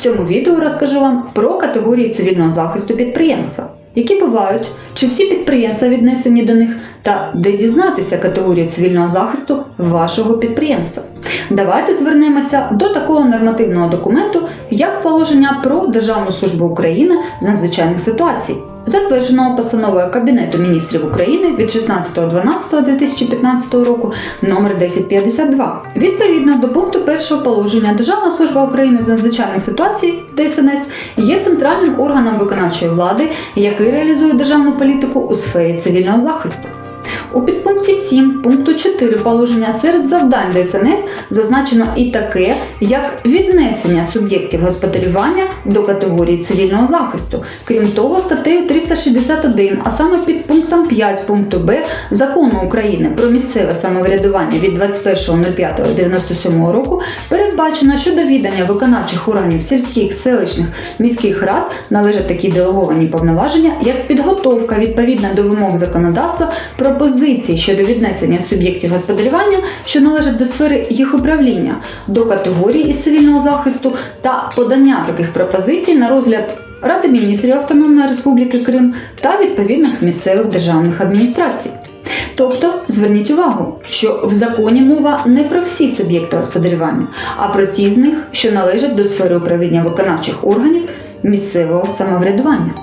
цьому відео розкажу вам про категорії цивільного захисту підприємства, які бувають, чи всі підприємства віднесені до них, та де дізнатися категорію цивільного захисту вашого підприємства. Давайте звернемося до такого нормативного документу, як положення про Державну службу України з надзвичайних ситуацій, затвердженого постановою Кабінету міністрів України від 16.12.2015 року номер 1052. Відповідно до пункту першого положення Державна служба України з надзвичайних ситуацій ДСНС є центральним органом виконавчої влади, який реалізує державну політику у сфері цивільного захисту. У підпункті 7 пункту 4 положення серед завдань ДСНС зазначено і таке, як віднесення суб'єктів господарювання до категорії цивільного захисту. Крім того, статтею 361, а саме під пунктом 5 пункту Б закону України про місцеве самоврядування від 21.05.97 року передбачено, що до відання виконавчих органів сільських, селищних, міських рад належать такі делеговані повноваження, як підготовка відповідно до вимог законодавства пропозицій щодо віднесення суб'єктів господарювання, що належать до сфери їх управління, до категорії із цивільного захисту та подання таких пропозицій на розгляд Ради міністрів Автономної Республіки Крим та відповідних місцевих державних адміністрацій. Тобто зверніть увагу, що в законі мова не про всі суб'єкти господарювання, а про ті з них, що належать до сфери управління виконавчих органів місцевого самоврядування.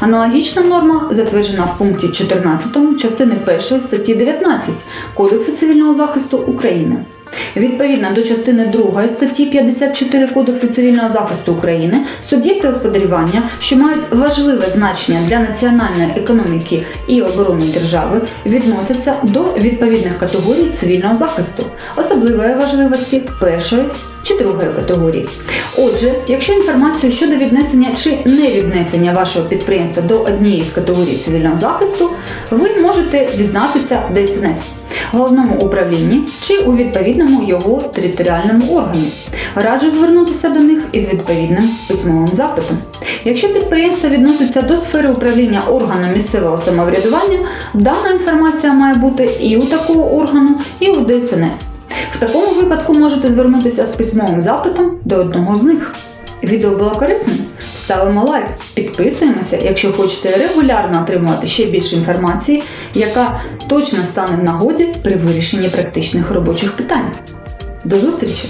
Аналогічна норма затверджена в пункті 14 частини 1 статті 19 Кодексу цивільного захисту України. Відповідно до частини 2 статті 54 Кодексу цивільного захисту України, суб'єкти господарювання, що мають важливе значення для національної економіки і оборони держави, відносяться до відповідних категорій цивільного захисту, особливої важливості першої чи другої категорії. Отже, якщо інформацію щодо віднесення чи не віднесення вашого підприємства до однієї з категорій цивільного захисту, ви можете дізнатися ДСНС головному управлінні чи у відповідному його територіальному органі. Раджу звернутися до них із відповідним письмовим запитом. Якщо підприємство відноситься до сфери управління органу місцевого самоврядування, дана інформація має бути і у такого органу, і у ДСНС. В такому випадку можете звернутися з письмовим запитом до одного з них. Відео було корисним? Ставимо лайк, підписуємося, якщо хочете регулярно отримувати ще більше інформації, яка точно стане в нагоді при вирішенні практичних робочих питань. До зустрічі!